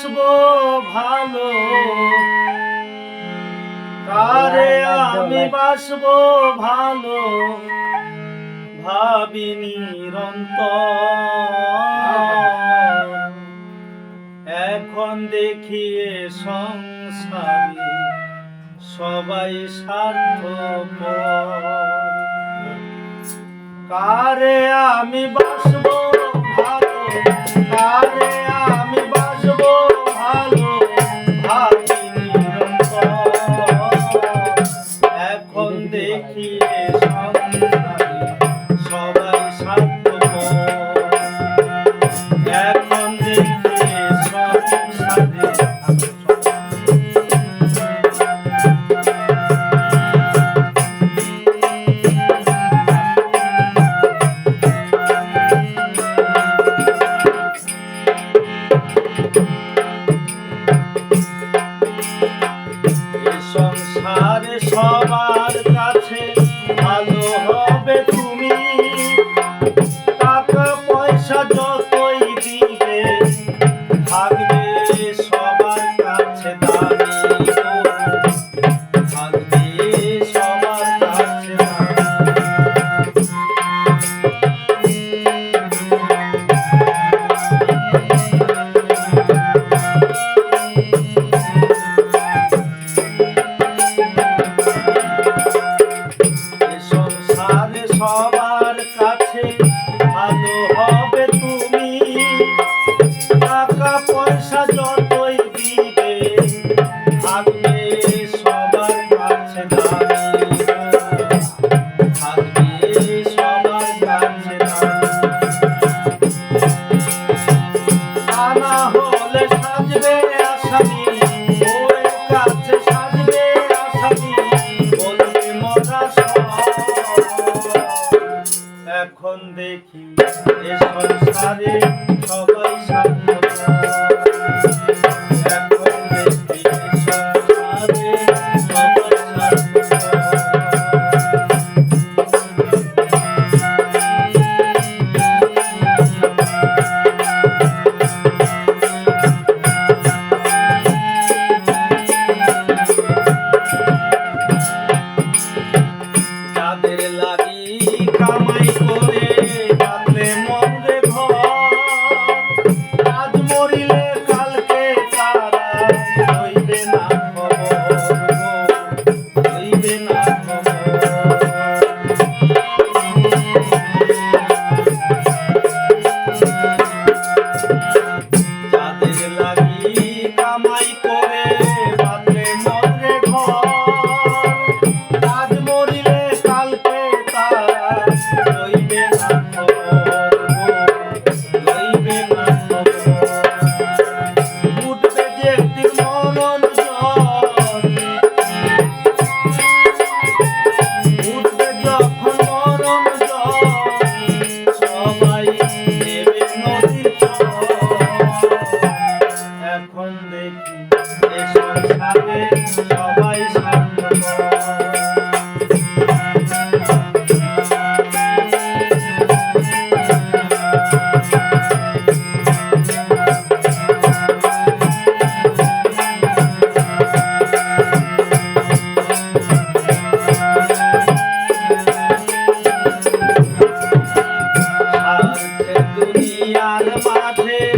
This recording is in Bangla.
আসব ভালো। কারে আমি বাসবো ভালো, ভাবি নিরন্ত এখন দেখিয়ে সংসারে সবাই স্বার্থ কারে আমি বাসবো যত এখন দেখি এ সংসারে সবাই সামনে করে মাঝে